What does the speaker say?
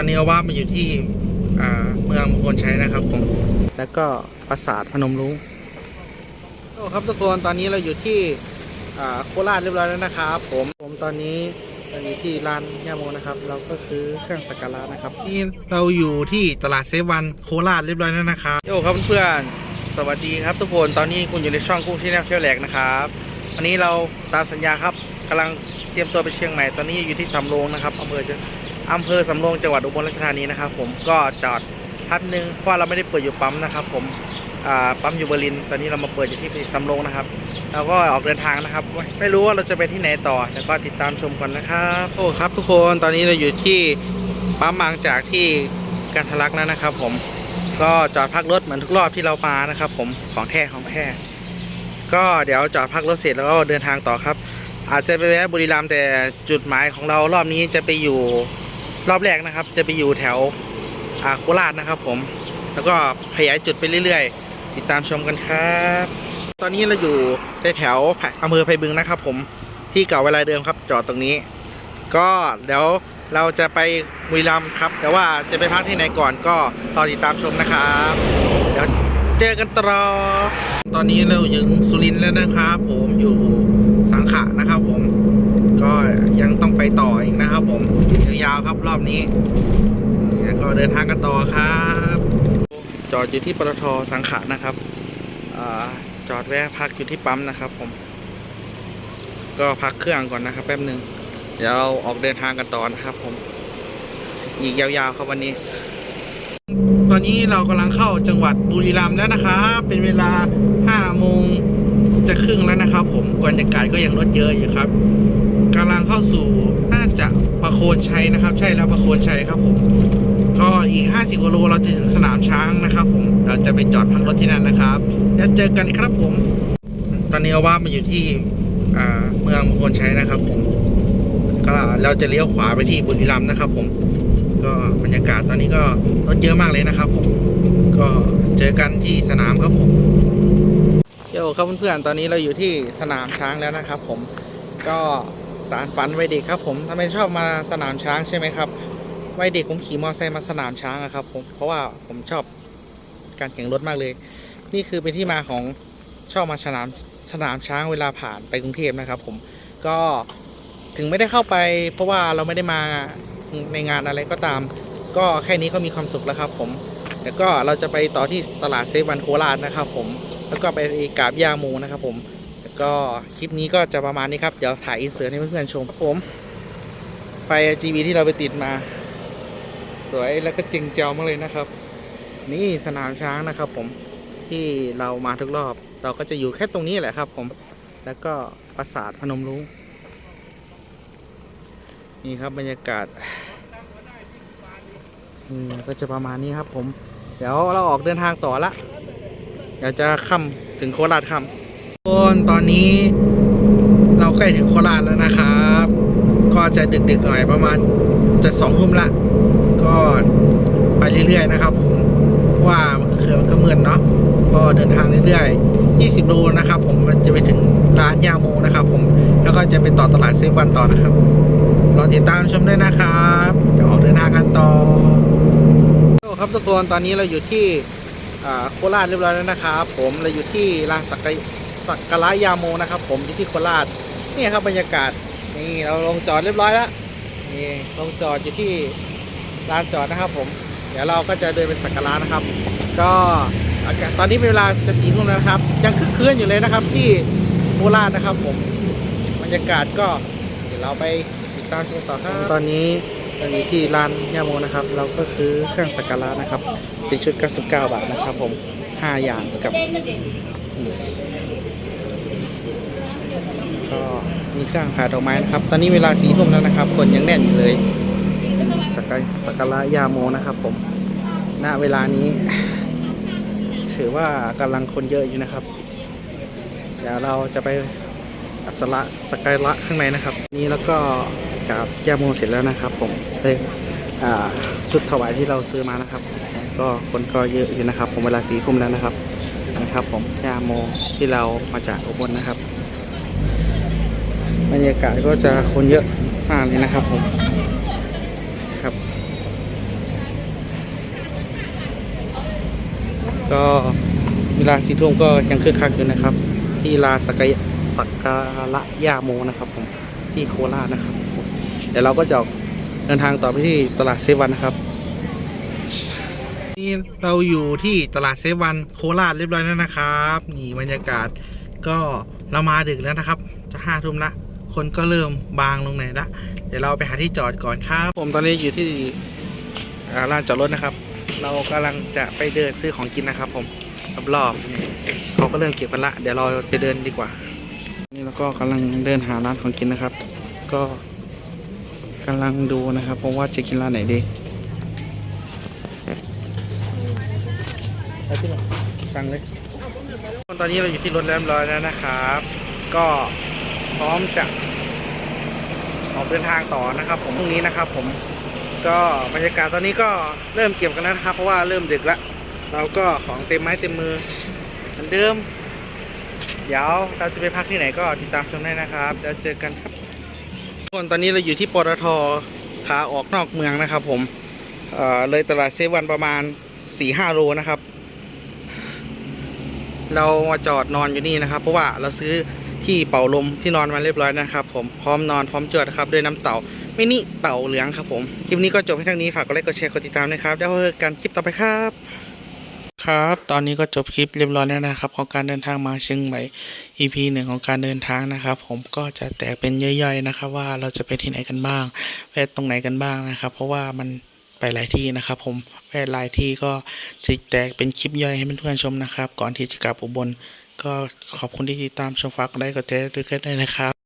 ตอนนี้เราว่ามาอยู่ที่อ่าเมืองมงคลชัยนะครับผม แล้วก็ปราสาทพนมรุ้งโอ้ครับทุกคนตอนนี้เราอยู่ที่อ่าโคราชเรียบร้อยแล้วนะครับผม ผมตอนนี้เราอยู่ที่ร้านย่าโมนะครับ เราก็คือเครื่องสักการะนะครับนี่เราอยู่ที่ตลาดเซฟวันโคราชเรียบร้อยแล้วนะครับโอ้ครับเพื่อนๆสวัสดีครับทุกคนตอนนี้คุณอยู่ในช่องกุ้งที่แนวเที่ยวแหลกนะครับ วันนี้เราตามสัญญาครับ กำลังเตรียมตัวไปเชียงใหม่ตอนนี้อยู่ที่สำโรงนะครับอำเภอจะอำเภอสำโรงจังหวัดอุบลราชธานีนะครับ ผมก็จอดพักหนึงเพราะเราไม่ได้เปิดอยู่ปั๊มนะครับ ผมปั๊มอยู่เบอร์ลิน ตอนนี้เรามาเปิดอยู่ที่สำโรงนะครับเราก็ออกเดินทางนะครับ ไม่รู้ว่าเราจะไปที่ไหนต่อแต่ก็ติดตามชมกันนะครับโอ้ครับทุกคนตอนนี้เราอยู่ที่ปั๊มบางจากที่กันทะลักแล้วนะครับ ผมก็จอดพักรถเหมือนทุกรอบที่เรามานะครับ ผมของแท้ของแท้ก็เดี๋ยวจอดพักรถเสร็จแล้วก็เดินทางต่อครับ อาจจะไปแวะบุรีรัมย์แต่จุดหมายของเรารอบนี้จะไปอยู่รอบแรกนะครับ จะไปอยู่แถวอ่าโคราชนะครับ ผม แล้วก็ขยายจุดไปเรื่อย ๆ ติดตามชมกันครับ ตอนนี้เราอยู่ในแถวอำเภอไผ่บึงนะครับ ผมที่เก่าเวลาเดิมครับ จอดตรงนี้ ก็เดี๋ยวเราจะไปบุรีรัมย์ครับ แต่ว่าจะไปพักที่ไหนก่อนก็รอติดตามชมนะครับเดี๋ยวเจอกันต่อตอนนี้เราอยู่สุรินทร์แล้วนะครับ ผมอยู่ สังขะนะครับผม ก็ยังต้องไปต่ออีกนะครับผมยาวๆครับรอบนี้ก็เดินทางกันต่อครับ จอดอยู่ที่ปตทสังขะนะครับอจอดแวะพักอยู่ที่ปั๊มนะครับ ผม ก็พักเครื่องก่อนนะครับ แป๊บหนึ่งเดี๋ยวเราออกเดินทางกันต่อนะครับ ผม อีกยาวๆครับวันนี้ ตอนนี้เรากำลังเข้าจังหวัดบุรีรัมย์แล้วนะครับ เป็นเวลา5โมง จะครึ่งแล้วนะครับ ผมบรรยากาศก็ยังรถเยอะอยู่ครับกำลังเข้าสู่น่าจะประโคนชัยนะครับ ใช่แล้วประโคนชัยครับผมก็อีก 50กิโลเราจะถึงสนามช้างนะครับ ผมเราจะไปจอดพักรถที่นั่นนะครับแล้วเจอกันครับผม ตอนนี้เอาว่ามาอยู่ที่เมืองมงคลชัยนะครับ ผมก็เราจะเลี้ยวขวาไปที่บุรีรัมย์นะครับ ผมก็บรรยากาศตอนนี้ก็รถเยอะมากเลยนะครับ ผมก็เจอกันที่สนามครับผม โยครับเพื่อนๆ ตอนนี้เราอยู่ที่สนามช้างแล้วนะครับผม ก็สารฝันวัยเด็กครับผมทำไมชอบมาสนามช้างใช่ไหมครับวัยเด็กผมขี่มอเตอร์ไซค์มาสนามช้างอะครับผม เพราะว่าผมชอบการแข่งรถมากเลย นี่คือเป็นที่มาของชอบมาสนามสนามช้างเวลาผ่านไปกรุงเทพนะครับผม ก็ถึงไม่ได้เข้าไป เพราะว่าเราไม่ได้มาในงานอะไรก็ตาม ก็แค่นี้ก็มีความสุขแล้วครับผม แล้วก็เราจะไปต่อที่ตลาดเซฟวันโคราชนะครับผม แล้วก็ไปกราบย่าโมนะครับผมแล้วก็คลิปนี้ก็จะประมาณนี้ครับ เดี๋ยวถ่ายอินเสิร์ตให้เพื่อนๆชมครับผม ไฟ RGB ที่เราไปติดมา สวยแล้วก็จริงเจ้ามากเลยนะครับ นี่สนามช้างนะครับผมที่เรามาทุกรอบ เราก็จะอยู่แค่ตรงนี้แหละครับผม แล้วก็ปราสาทพนมรุ้งนี่ครับบรรยากาศอืมก็จะประมาณนี้ครับผม เดี๋ยวเราออกเดินทางต่อละ เดี๋ยวจะค่ำถึงโคราชค่ำทุกคนตอนนี้เราใกล้ถึงโคราชแล้วนะครับ ก็จะดึกๆหน่อยประมาณจะสองทุ่มละ ก็ไปเรื่อยๆนะครับผมว่ามันก็คือมันก็เมือนเนาะก็เดินทางเรื่อยๆ 20โลนะครับ ผมมันจะไปถึงร้านยาโมนะครับ ผมแล้วก็จะไปต่อตลาดเซฟวันต่อนะครับรอติดตามชมด้วยนะครับจะออกเดินทางกันต่อครับทุกคนตอนนี้เราอยู่ที่ โคราชเรียบร้อยแล้วนะครับผมเราอยู่ที่ลานสักกะสักการะยาโมนะครับ ผมอยู่ที่โคราชนี่ครับบรรยากาศนี่เราลงจอดเรียบร้อยแล้วนี่ลงจอดอยู่ที่ลานจอดนะครับ ผม เดี๋ยวเราก็จะเดินไปสักการะนะครับ ก็อากาศตอนนี้เป็นเวลาจะสีทุ่มแล้วนะครับ ยังคึกคืนอยู่เลยนะครับ ที่โคราชนะครับ ผมบรรยากาศก็เดี๋ยวเราไปติดตามชมต่อครับตอนนี้ เราอยู่ที่ร้านยาโมนะครับ เราก็คือเครื่องสักการะนะครับ เป็นชุด 99 บาทนะครับ ผม 5 อย่างกับก็มีเครื่องขายดอกไม้นะครับ ตอนนี้เวลาสีทุ่มแล้วนะครับ คนยังแน่นอยู่เลยสักสักการะยาโมนะครับ ผม ณ เวลานี้ถือว่ากำลังคนเยอะอยู่นะครับ เดี๋ยวเราจะไป อัสระสกายละข้างในนะครับ นี่แล้วก็กับแก้มงเสร็จแล้วนะครับ ผมได้ชุดถวายที่เราซื้อมานะครับ ก็คนก็เยอะอยู่นะครับ ผมเวลาสีทุ่มแล้วนะครับนะครับ ผมแก้โมที่เรามาจากอุบลนนะครับบรรยากาศก็จะคนเยอะมากเลยนะครับ ผมครับ ก็เวลาสีทุ่มก็ยังคึกคักอยู่นะครับ ที่ลานสักสักการะย่าโมนะครับผมที่โคราชนะครับ เดี๋ยวเราก็จะเดินทางต่อไปที่ตลาดเซวันนะครับนี่เราอยู่ที่ตลาดเซวันโคราชเรียบร้อยแล้วนะครับนี่บรรยากาศก็เรามาดึกแล้วนะครับ จะห้าทุ่มละคนก็เริ่มบางลงหนละเดี๋ยวเราไปหาที่จอดก่อนครับผมตอนนี้อยู่ที่ลานจอดรถนะครับ เรากำลังจะไปเดินซื้อของกินนะครับผม รอบๆนี่เขาก็เริ่มเก็บกันละ เดี๋ยวเราไปเดินดีกว่า นี่เราก็กำลังเดินหาร้านของกินนะครับ ก็กำลังดูนะครับผมว่าจะกินร้านไหนดีไปที่ไหนสั่งเลยตอนนี้เราอยู่ที่รถเรียบร้อยแล้วนะครับ ก็พร้อมจะออกเดินทางต่อนะครับ ผมพรุ่งนี้นะครับ ผมก็บรรยากาศตอนนี้ก็เริ่มเก็บกันแล้วนะครับ เพราะว่าเริ่มดึกแล้ว เราก็ของเต็มไม้เต็มมือเหมือนเดิม เดี๋ยวเราจะไปพักที่ไหนก็ติดตามชมได้นะครับเดี๋ยวเจอกันครับทุกคนตอนนี้เราอยู่ที่ปตทขาออกนอกเมืองนะครับ ผมเเลยตลาดเซเวันประมาณ4-5ห้าโลนะครับ เรามาจอดนอนอยู่นี่นะครับ เพราะว่าเราซื้อที่เป่าลมที่นอนมาเรียบร้อยนะครับ ผมพร้อมนอนพร้อมจอดครับด้วยน้ำเต่าไม่นี่เต่าเหลืองครับผม คลิปนี้ก็จบให้ทั้งนี้ ฝากกดไลค์กดแชร์กดติดตามนะครับ แล้วพบกันคลิปต่อไปครับ ครับ ตอนนี้ก็จบคลิปเรียบร้อยแล้วนะครับ ของการเดินทางมาเชียงใหม่ EP หนึ่งของการเดินทางนะครับ ผมก็จะแตกเป็นย่อยๆนะครับ ว่าเราจะไปที่ไหนกันบ้างแวะตรงไหนกันบ้างนะครับ เพราะว่ามันไปหลายที่นะครับ ผมแวะหลายที่ก็จะแตกเป็นคลิปย่อยให้เพื่อนๆชมนะครับ ก่อนที่จะกลับอุบลก็ขอบคุณที่ติดตามชมฝากกดไลค์กดแชร์ด้วยกันด้วยนะครับ